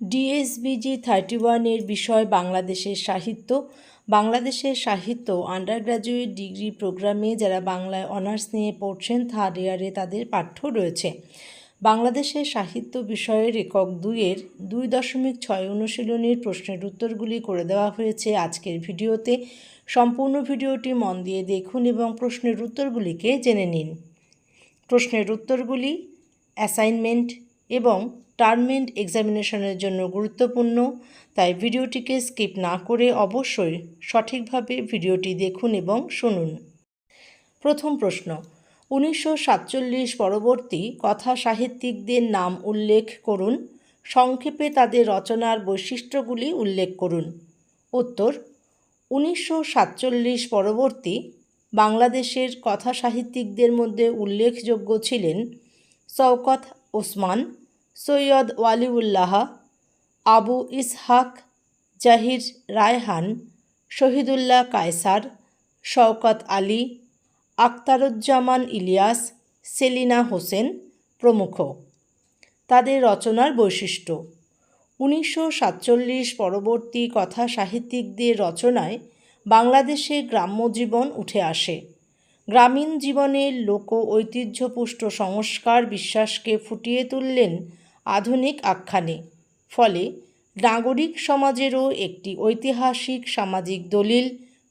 ডিএসবিজি thirty ওয়ানের বিষয় বাংলাদেশের সাহিত্য। বাংলাদেশের সাহিত্য আন্ডার গ্র্যাজুয়েট ডিগ্রি প্রোগ্রামে যারা বাংলায় অনার্স নিয়ে পড়ছেন থার্ড ইয়ারে তাদের পাঠ্য রয়েছে। বাংলাদেশের সাহিত্য বিষয়ের একক দুইয়ের দুই দশমিক ছয় অনুশীলনীর প্রশ্নের উত্তরগুলি করে দেওয়া হয়েছে আজকের ভিডিওতে। সম্পূর্ণ ভিডিওটি মন দিয়ে দেখুন এবং প্রশ্নের উত্তরগুলিকে জেনে নিন। প্রশ্নের উত্তরগুলি অ্যাসাইনমেন্ট এবং টার্মেন্ট এক্সামিনেশনের জন্য গুরুত্বপূর্ণ, তাই ভিডিওটিকে স্কিপ না করে অবশ্যই সঠিকভাবে ভিডিওটি দেখুন এবং শুনুন। প্রথম প্রশ্ন, উনিশশো সাতচল্লিশ পরবর্তী কথা সাহিত্যিকদের নাম উল্লেখ করুন, সংক্ষেপে তাদের রচনার বৈশিষ্ট্যগুলি উল্লেখ করুন। উত্তর, উনিশশো সাতচল্লিশ পরবর্তী বাংলাদেশের কথা সাহিত্যিকদের মধ্যে উল্লেখযোগ্য ছিলেন শওকত ওসমান, সৈয়দ ওয়ালিউল্লাহ, আবু ইসহাক, জাহির রায়হান, শহীদুল্লাহ কায়সার, শওকত আলী, আখতারুজ্জামান ইলিয়াস, সেলিনা হোসেন প্রমুখ। তাদের রচনার বৈশিষ্ট্য। উনিশশো সাতচল্লিশ পরবর্তী কথা সাহিত্যিকদের রচনায় বাংলাদেশে গ্রাম্য জীবন উঠে আসে। গ্রামীণ জীবনের লোক ঐতিহ্যপুষ্ট সংস্কার বিশ্বাসকে ফুটিয়ে তুললেন আধুনিক আখ্যানে। ফলে নাগরিক সমাজেরও একটি ঐতিহাসিক সামাজিক দলিল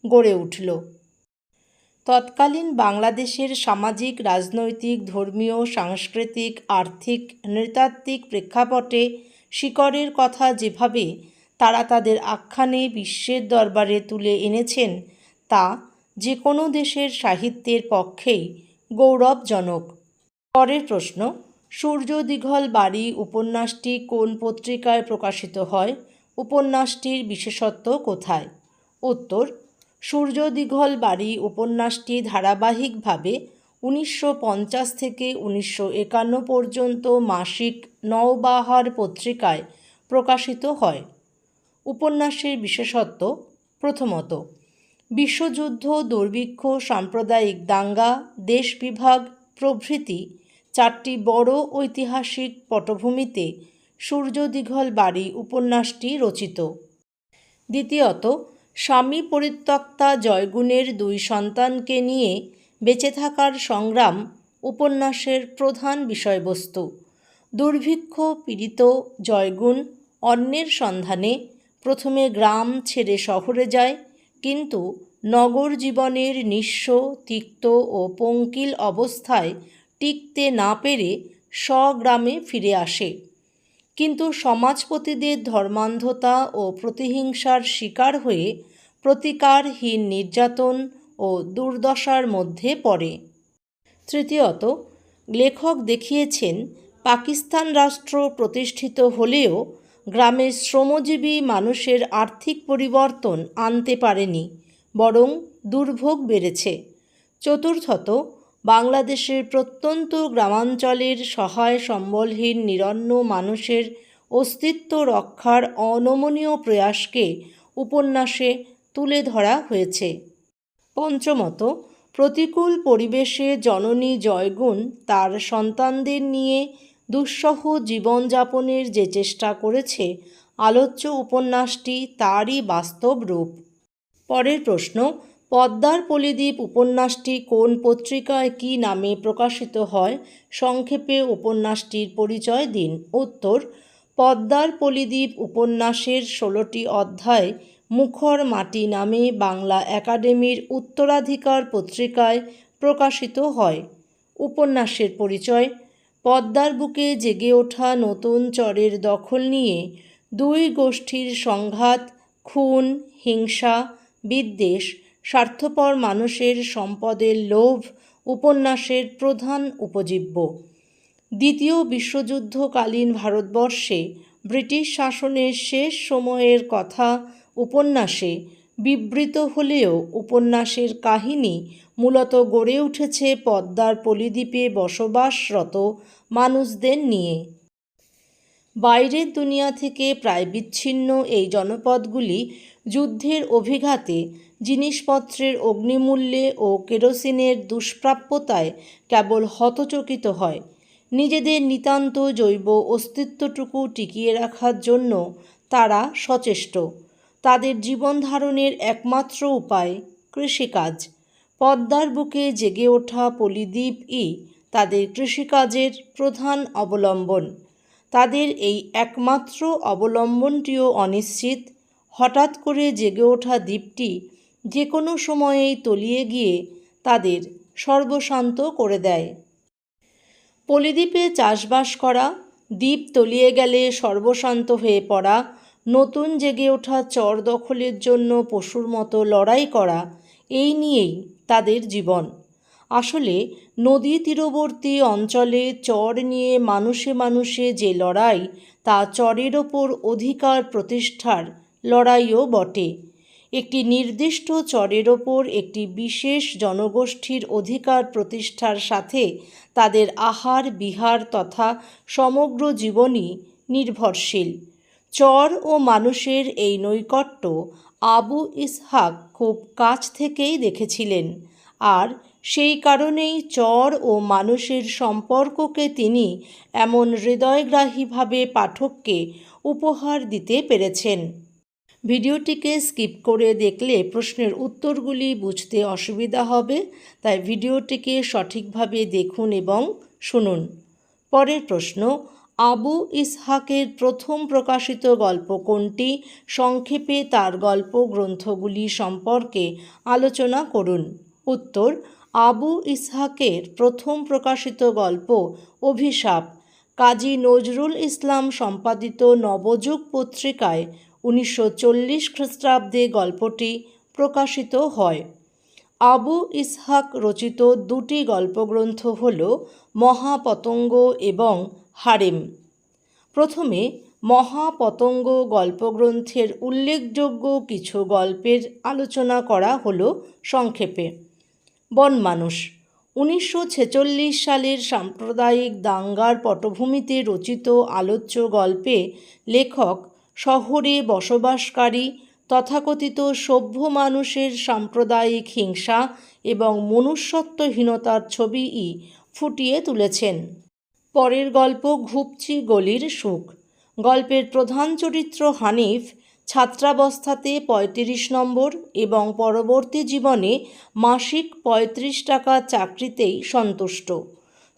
গড়ে উঠল। তৎকালীন বাংলাদেশের সামাজিক, রাজনৈতিক, ধর্মীয়, সাংস্কৃতিক, আর্থিক, নৃতাত্ত্বিক প্রেক্ষাপটে শিকড়ের কথা যেভাবে তারা তাদের আখ্যানে বিশ্বের দরবারে তুলে এনেছেন, তা যে কোনো দেশের সাহিত্যের পক্ষেই গৌরবজনক। পরের প্রশ্ন, সূর্য দীঘল বাড়ি উপন্যাসটি কোন পত্রিকায় প্রকাশিত হয়? উপন্যাসটির বিশেষত্ব কোথায়? উত্তর, সূর্য দীঘল বাড়ি উপন্যাসটি ধারাবাহিকভাবে উনিশশো পঞ্চাশ থেকে উনিশশো একান্ন পর্যন্ত মাসিক নওবাহার পত্রিকায় প্রকাশিত হয়। উপন্যাসের বিশেষত্ব, প্রথমত বিশ্বযুদ্ধ, দুর্ভিক্ষ, সাম্প্রদায়িক দাঙ্গা, দেশ বিভাগ, প্রভৃতি চারটি বড় ঐতিহাসিক পটভূমিতে সূর্য দীঘল বাড়ি উপন্যাসটি রচিত। দ্বিতীয়ত, স্বামী পরিত্যক্তা জয়গুণের দুই সন্তানকে নিয়ে বেঁচে থাকার সংগ্রাম উপন্যাসের প্রধান বিষয়বস্তু। দুর্ভিক্ষ, পীড়িত, জয়গুণ, অন্যের সন্ধানে প্রথমে গ্রাম ছেড়ে শহরে যায় কিন্তু নগর জীবনের নিঃস্ব, তিক্ত ও পঙ্কিল অবস্থায় টিকতে না পেরে স্বগ্রামে ফিরে আসে। কিন্তু সমাজপতিদের ধর্মান্ধতা ও প্রতিহিংসার শিকার হয়ে প্রতিকারহীন নির্যাতন ও দুর্দশার মধ্যে পড়ে। তৃতীয়ত, লেখক দেখিয়েছেন, পাকিস্তান রাষ্ট্র প্রতিষ্ঠিত হলেও গ্রামের শ্রমজীবী মানুষের আর্থিক পরিবর্তন আনতে পারেনি, বরং দুর্ভোগ বেড়েছে। চতুর্থত, বাংলাদেশের প্রত্যন্ত গ্রামাঞ্চলের সহায় সম্বলহীন নিরন্ন মানুষের অস্তিত্ব রক্ষার অনমনীয় প্রয়াসকে উপন্যাসে তুলে ধরা হয়েছে। পঞ্চমত, প্রতিকূল পরিবেশে জননী জয়গুণ তার সন্তানদের নিয়ে দুঃসহ জীবনযাপনের যে চেষ্টা করেছে, আলোচ্য উপন্যাসটি তারই বাস্তব রূপ। পরের প্রশ্ন, পদ্মার পলিদ্বীপ উপন্যাসটি কোন পত্রিকায় কি নামে প্রকাশিত হয়? সংক্ষেপে উপন্যাসটির পরিচয় দিন। উত্তর, পদ্মার পলিদ্বীপ উপন্যাসের ষোলোটি অধ্যায় মুখর মাটি নামে বাংলা একাডেমির উত্তরাধিকার পত্রিকায় প্রকাশিত হয়। উপন্যাসের পরিচয় পদ্মার বুকে জেগে ওঠা নতুন চরের দখল নিয়ে দুই গোষ্ঠীর সংঘাত, খুন, হিংসা, বিদ্বেষ, স্বার্থপর মানুষের সম্পদের লোভ, উপন্যাসের প্রধান উপজীব্য। দ্বিতীয় বিশ্বযুদ্ধকালীন ভারতবর্ষে ব্রিটিশ শাসনের শেষ সময়ের কথা উপন্যাসে বিবৃত হলেও উপন্যাসের কাহিনী মূলত গড়ে উঠেছে পদ্মার পলিদ্বীপে বসবাসরত মানুষদের নিয়ে। বাইরের দুনিয়া থেকে প্রায় বিচ্ছিন্ন এই জনপদগুলি যুদ্ধের অভিঘাতে জিনিসপত্রের অগ্নিমূল্যে ও কেরোসিনের দুষ্প্রাপ্যতায় কেবল হতচকিত হয়। নিজেদের নিতান্ত জৈব অস্তিত্বটুকু টিকিয়ে রাখার জন্য তারা সচেষ্ট। তাদের জীবন ধারণের একমাত্র উপায় কৃষিকাজ। পদ্মার বুকে জেগে ওঠা পলিদ্বীপই তাদের কৃষিকাজের প্রধান অবলম্বন। তাদের এই একমাত্র অবলম্বনটিও অনিশ্চিত। হঠাৎ করে জেগে ওঠা দ্বীপটি যে কোনো সময়েই তলিয়ে গিয়ে তাদের সর্বশান্ত করে দেয়। পলিদ্বীপে চাষবাস করা, দ্বীপ তলিয়ে গেলে সর্বশান্ত হয়ে পড়া নতুন জেগে ওঠা চর দখলের জন্য পশুর মতো লড়াই করা, এই নিয়েই তাদের জীবন। আসলে নদী তীরবর্তী অঞ্চলে চর নিয়ে মানুষে মানুষে যে লড়াই, তা চরের ওপর অধিকার প্রতিষ্ঠার লড়াইও বটে। একটি নির্দিষ্ট চরের ওপর একটি বিশেষ জনগোষ্ঠীর অধিকার প্রতিষ্ঠার সাথে তাদের আহার, বিহার তথা সমগ্র জীবনই নির্ভরশীল। চর ও মানুষের এই নৈকট্য আবু ইসহাক খুব কাছ থেকেই দেখেছিলেন। আর সেই কারণেই চর ও মানুষের সম্পর্ককে তিনি এমন হৃদয়গ্রাহীভাবে পাঠককে উপহার দিতে পেরেছেন। ভিডিওটিকে স্কিপ করে দেখলে প্রশ্নের উত্তরগুলি বুঝতে অসুবিধা হবে, তাই ভিডিওটিকে সঠিকভাবে দেখুন এবং শুনুন। পরের প্রশ্ন আবু ইসহাকের প্রথম প্রকাশিত গল্প কোনটি? সংক্ষেপে তার গল্প গ্রন্থগুলি সম্পর্কে আলোচনা করুন। উত্তর, আবু ইসহাকের প্রথম প্রকাশিত গল্প অভিশাপ। কাজী নজরুল ইসলাম সম্পাদিত নবযুগ পত্রিকায় উনিশশো চল্লিশ খ্রিস্টাব্দে গল্পটি প্রকাশিত হয়। আবু ইসহাক রচিত দুটি গল্পগ্রন্থ হল মহাপতঙ্গ এবং হারেম। প্রথমে মহাপতঙ্গ গল্পগ্রন্থের উল্লেখযোগ্য কিছু গল্পের আলোচনা করা হলো সংক্ষেপে। বনমানুষ উনিশশো ছেচল্লিশ সালের সাম্প্রদায়িক দাঙ্গার পটভূমিতে রচিত আলোচ্য গল্পে লেখক, শহরে বসবাসকারী, তথাকথিত সভ্য মানুষের সাম্প্রদায়িক হিংসা এবং মনুষ্যত্বহীনতার ছবিই ফুটিয়ে তুলেছেন। পরের গল্প ঘুপচি গলির সুখ। গল্পের প্রধান চরিত্র হানিফ, ছাত্রাবস্থাতে পঁয়ত্রিশ নম্বর এবং পরবর্তী জীবনে মাসিক পঁয়ত্রিশ টাকা চাকরিতেই সন্তুষ্ট।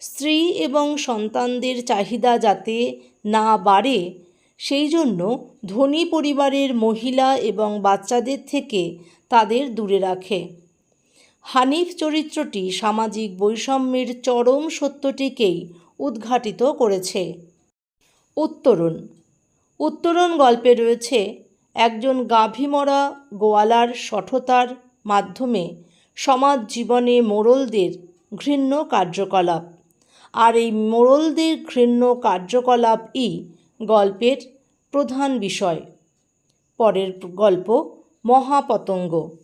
স্ত্রী এবং সন্তানদের চাহিদা যাতে না বাড়ে, সেই জন্য ধনী পরিবারের মহিলা এবং বাচ্চাদের থেকে তাদের দূরে রাখে। হানিফ চরিত্রটি সামাজিক বৈষম্যের চরম সত্যটিকেই উদ্ঘাটিত করেছে। উত্তরণ। উত্তরণ গল্পে রয়েছে একজন গাভীমরা গোয়ালার সঠতার মাধ্যমে সমাজ জীবনে মোড়লদের ঘৃণ্য কার্যকলাপ। আর এই মোড়লদের ঘৃণ্য কার্যকলাপই গল্পের প্রধান বিষয়। পরের গল্প মহাপতঙ্গ।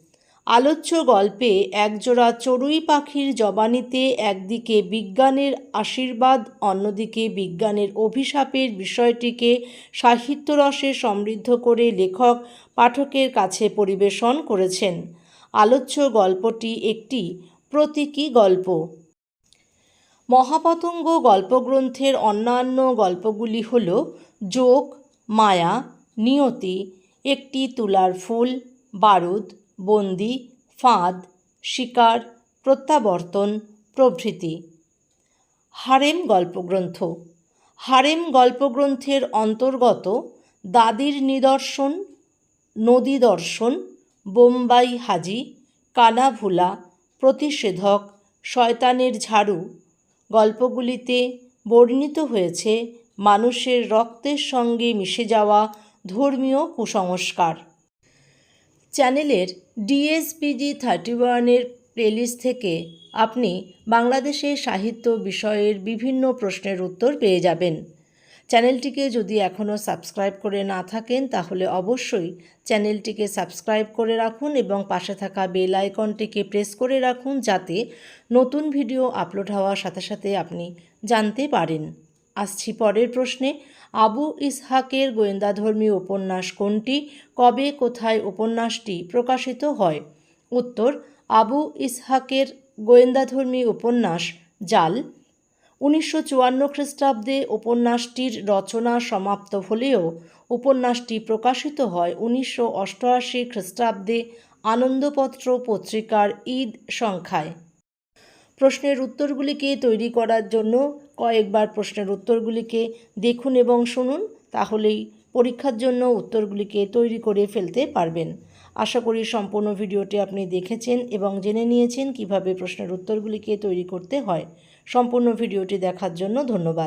আলোচ্য গল্পে একজোড়া চড়ুই পাখির জবানিতে একদিকে বিজ্ঞানের আশীর্বাদ, অন্যদিকে বিজ্ঞানের অভিশাপের বিষয়টিকে সাহিত্যরসে সমৃদ্ধ করে লেখক পাঠকের কাছে পরিবেশন করেছেন। আলোচ্য গল্পটি একটি প্রতীকী গল্প। মহাপতঙ্গ গল্পগ্রন্থের অন্যান্য গল্পগুলি হল যোগ, মায়া, নিয়তি, একটি তুলার ফুল, বারুদ বন্দি, ফাঁদ, শিকার, প্রত্যাবর্তন, প্রভৃতি। হারেম গল্পগ্রন্থ। হারেম গল্পগ্রন্থের অন্তর্গত দাদির নিদর্শন, নদী দর্শন, বোম্বাই হাজি, কানাভুলা, প্রতিষেধক, শয়তানের ঝাড়ু গল্পগুলিতে বর্ণিত হয়েছে মানুষের রক্তের সঙ্গে মিশে যাওয়া ধর্মীয় কুসংস্কার। চ্যানেলের ডিএসপিজি থার্টি ওয়ানের প্লেলিস্ট থেকে আপনি বাংলাদেশের সাহিত্য বিষয়ের বিভিন্ন প্রশ্নের উত্তর পেয়ে যাবেন। চ্যানেলটিকে যদি এখনও সাবস্ক্রাইব করে না থাকেন, তাহলে অবশ্যই চ্যানেলটিকে সাবস্ক্রাইব করে রাখুন এবং পাশে থাকা বেল আইকনটিকে প্রেস করে রাখুন যাতে নতুন ভিডিও আপলোড হওয়ার সাথে সাথে আপনি জানতে পারেন। আসছি পরের প্রশ্নে। আবু ইসহাকের গোয়েন্দাধর্মী উপন্যাস কোনটি? কবে, কোথায় উপন্যাসটি প্রকাশিত হয়? উত্তর, আবু ইসহাকের গোয়েন্দাধর্মী উপন্যাস, জাল। উনিশশো চুয়ান্ন খ্রিস্টাব্দে উপন্যাসটির রচনা সমাপ্ত হলেও উপন্যাসটি প্রকাশিত হয় উনিশশো অষ্টআশি খ্রিস্টাব্দে আনন্দপত্র পত্রিকার ঈদ সংখ্যায়। প্রশ্নের উত্তরগুলিকে তৈরি করার জন্য কয়েকবার প্রশ্নের উত্তরগুলিকে দেখুন এবং শুনুন, তাহলেই পরীক্ষার জন্য উত্তরগুলিকে তৈরি করে ফেলতে পারবেন। আশা করি সম্পূর্ণ ভিডিওটি আপনি দেখেছেন এবং জেনে নিয়েছেন কীভাবে প্রশ্নের উত্তরগুলিকে তৈরি করতে হয়। সম্পূর্ণ ভিডিওটি দেখার জন্য ধন্যবাদ।